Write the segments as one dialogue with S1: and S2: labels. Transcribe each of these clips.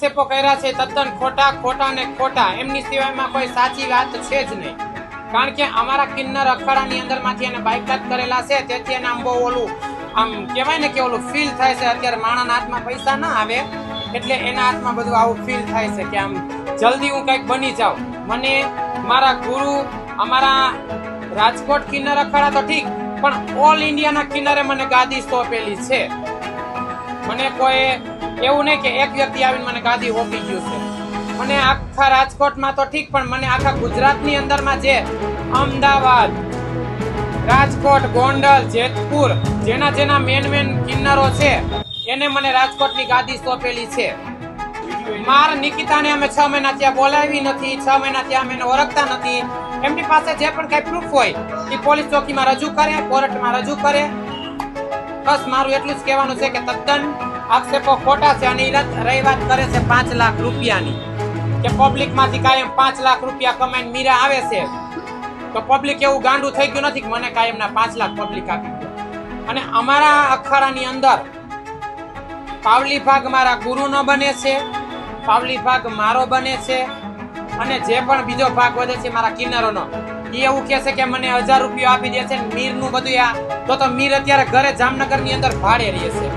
S1: આક્ષેપો કર્યા છે તદ્દન ખોટા ખોટા ને ખોટા. એમની સિવાયમાં કોઈ સાચી વાત છે જ નહીં. કારણ કે અમારા કિન્નર અખાડાની અંદરમાંથી એને બાયકાટ કરેલા છે, તેથી એને આમ બહુ ઓલું, આમ કહેવાય ને કે ઓલું ફીલ થાય છે. અત્યારે માણાના હાથમાં પૈસા ના આવે, એટલે એના હાથમાં બધું આવું ફીલ થાય છે કે આમ જલ્દી હું કંઈક બની જાઉં. મને મારા ગુરુ, અમારા રાજકોટ કિન્નર અખાડા તો ઠીક, પણ ઓલ ઇન્ડિયાના કિન્નરે મને ગાદી સોંપેલી છે. મને કોઈ એવું નહીં કે એક વ્યક્તિ આવીને મને ગાદી ઓપી ગયું છે. મને આખા રાજકોટમાં તો ઠીક, પણ મને આખા ગુજરાતની અંદરમાં જે અમદાવાદ, રાજકોટ, ગોંડલ, જેતપુર, જેના જેના મેન મેન કિન્નરો છે, એને મને રાજકોટની ગાદી સોંપેલી છે. માર નિકિતાને અમે છ મહિના ત્યાં બોલાવી નથી, છ મહિના ત્યાં અમે ઓળખતા નથી. એમની પાસે જે પણ કઈ પ્રૂફ હોય, એ પોલીસ ચોકીમાં રજૂ કરે, કોર્ટમાં રજૂ કરે. બસ મારું એટલું જ કહેવાનું છે કે તદ્દન આક્ષેપો ખોટા છે અને ઈ રત- રહી વાત કરે છે પાંચ લાખ રૂપિયાની. કે પબ્લિકમાંથી કાયમ પાંચ લાખ રૂપિયા કમાઈને મીરા આવે છે, તો પબ્લિક એવું ગાંડું થઈ ગયું નથી કે મને કાયમના પાંચ લાખ પબ્લિક આપી અને અમારા અખાડાની અંદર પાવલી ભાગ મારા ગુરુનો બને છે, પાવલી ભાગ મારો બને છે, અને જે પણ બીજો ભાગ વધે છે મારા કિન્નરોનો એ એવું કહે છે કે મને હજાર રૂપિયા આપી દે છે મીરનું બધું આ તો તો મીર અત્યારે ઘરે જામનગરની અંદર ભાડે રહે છે.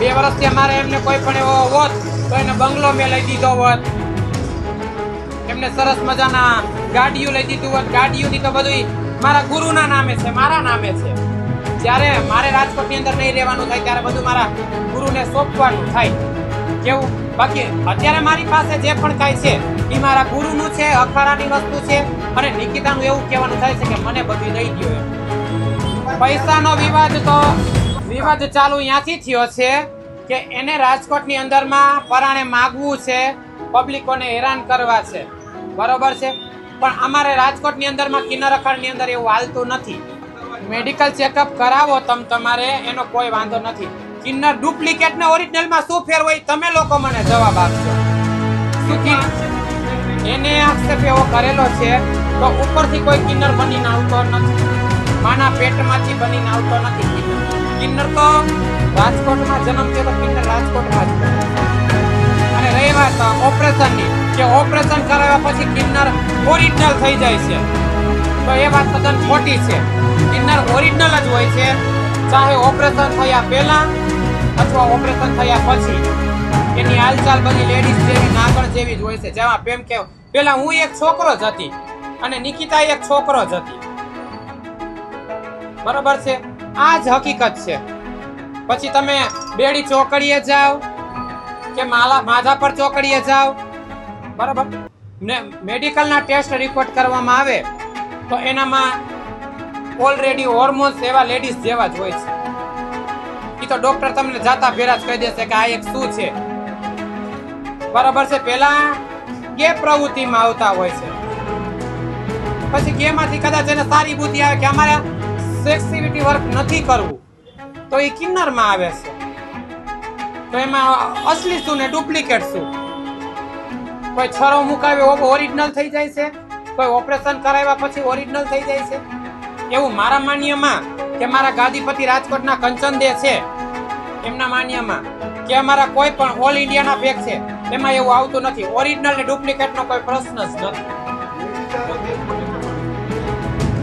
S1: બે વર્ષથી અમારે એમને કોઈ પણ એવો હોત તો એને બંગલો મેં લઈ દીધો હોત. એમને સરસ મજાના ગાડીઓ લઈ દીધું હોત. ગાડીઓની તો બધું મારા ગુરુના નામે છે, મારા નામે છે. જ્યારે મારે રાજકોટની અંદર નહીં રહેવાનું થાય, ત્યારે બધું મારા ગુરુને સોંપવાનું થાય. કેવું? બાકી અત્યારે મારી પાસે જે પણ કાંઈ છે, એ મારા ગુરુનું છે, અખાડાની વસ્તુ છે. અને નિકિતાનું એવું કહેવાનું થાય છે કે મને બધું દઈ દો પૈસાનો વિવાદ તો વિવાદ ચાલુ ત્યાંથી થયો છે કે એને રાજકોટની અંદરમાં પરાણે માગવું છે પબ્લિકોને હેરાન કરવા છે. બરોબર છે? પણ અમારે રાજકોટની અંદરમાં કિન્નર અખાડની અંદર એવું હાલતું નથી. મેડિકલ ચેકઅપ કરાવો તમ તમારે, એનો કોઈ વાંધો નથી. કિન્નર ડુપ્લિકેટ ને ઓરિજિનલમાં શું ફેર હોય તમે લોકો મને જવાબ આપશો એને આક્ષેપ એવો કરેલો છે તો ઉપરથી કોઈ કિન્નર બનીને આવતો નથી. માના પેટમાંથી બનીને આવતો નથી. કિન્નર તો રાજકોટમાં જન્મ થયો તો કિન્નર રાજકોટમાં જ અને રહી વાત ઓપરેશનની, કે ઓપરેશન કરાવ્યા પછી કિન્નર ઓરિજિનલ થઈ જાય છે. તો એ વાત તદ્દન ખોટી છે. કિન્નર ઓરિજિનલ જ હોય છે. ચાહે ઓપરેશન થયા પહેલા અથવા ઓપરેશન થયા પછી. એની હાલચાલ બધી લેડીઝ જેવી, નાગણ જેવી જ હોય છે. જેમાં પ્રેમ કે પેલા હું એક છોકરો જ હતી. અને નિકિતા એક છોકરો જ હતી. બરોબર છે? આ જ હકીકત છે. પછી તમે બેડી ચોકડીએ જાઓ કે માલા માધા પર ચોકડીએ જાઓ. બરાબર? ને મેડિકલના ટેસ્ટ રિપોર્ટ કરવામાં આવે તો એનામાં ઓલરેડી હોર્મોન્સ એવા લેડીઝ જેવા જ હોય છે. એ તો ડોક્ટર તમને જાતા ભેરા જ કહી દેશે કે આ એક શું છે? બરાબર છે? પેલા ગે પ્રવૃત્તિમાં આવતા હોય છે? પછી ગેમાંથી કદાચ એને સારી બુદ્ધિ આવે કે અમારે સેક્સિવિટી વર્ક નથી કરવું, તો એ કિન્નરમાં આવે છે. તો એમાં અસલી શું ને ડુપ્લિકેટ શું? કોઈ છરો મુકાવ્યો ઓરિજિનલ થઈ જાય છે, કોઈ ઓપરેશન કરાવ્યા પછી ઓરિજિનલ થઈ જાય છે. એવું મારા માન્યમાં કે મારા ગાદીપતિ રાજકોટના કંચનદે છે. એમના માન્યમાં કે અમારા કોઈ પણ ઓલ ઇન્ડિયાના પેક છે. એમાં એવું આવતું નથી. ઓરિજિનલ ને ડુપ્લિકેટનો કોઈ પ્રશ્ન જ નથી.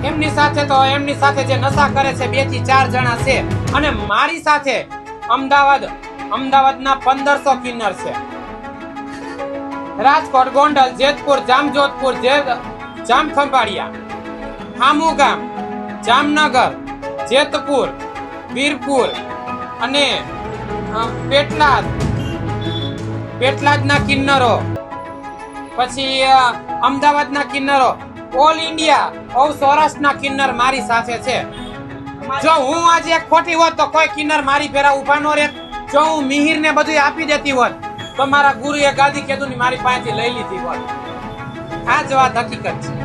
S1: એમની સાથે તો એમની સાથે જે નશા કરે છે, બેથી ચાર જણા છે. અને મારી સાથે અમદાવાદ, અમદાવાદના પંદરસો કિન્નર છે. રાજકોટ, ગોંડલ, જેતપુર, જામજોધપુર જામખંભાળિયા આમુ ગામ, જામનગર, જેતપુર, વીરપુર અને પેટલાદ, પેટલાદના કિન્નરો. પછી અમદાવાદના કિન્નરો. ઓલ ઇન્ડિયા ઓ સૌરાષ્ટ્રના કિન્નર મારી સાથે છે. જો હું આજે એક ખોટી હોત તો કોઈ કિન્નર મારી ભેરા ઊભા નો રહેત જો હું મિહિર ને બધું આપી દેતી હોત, તો મારા ગુરુએ ગાદી કીધું ને મારી પાસેથી લઈ લીધી હોત. આ જ હકીકત છે.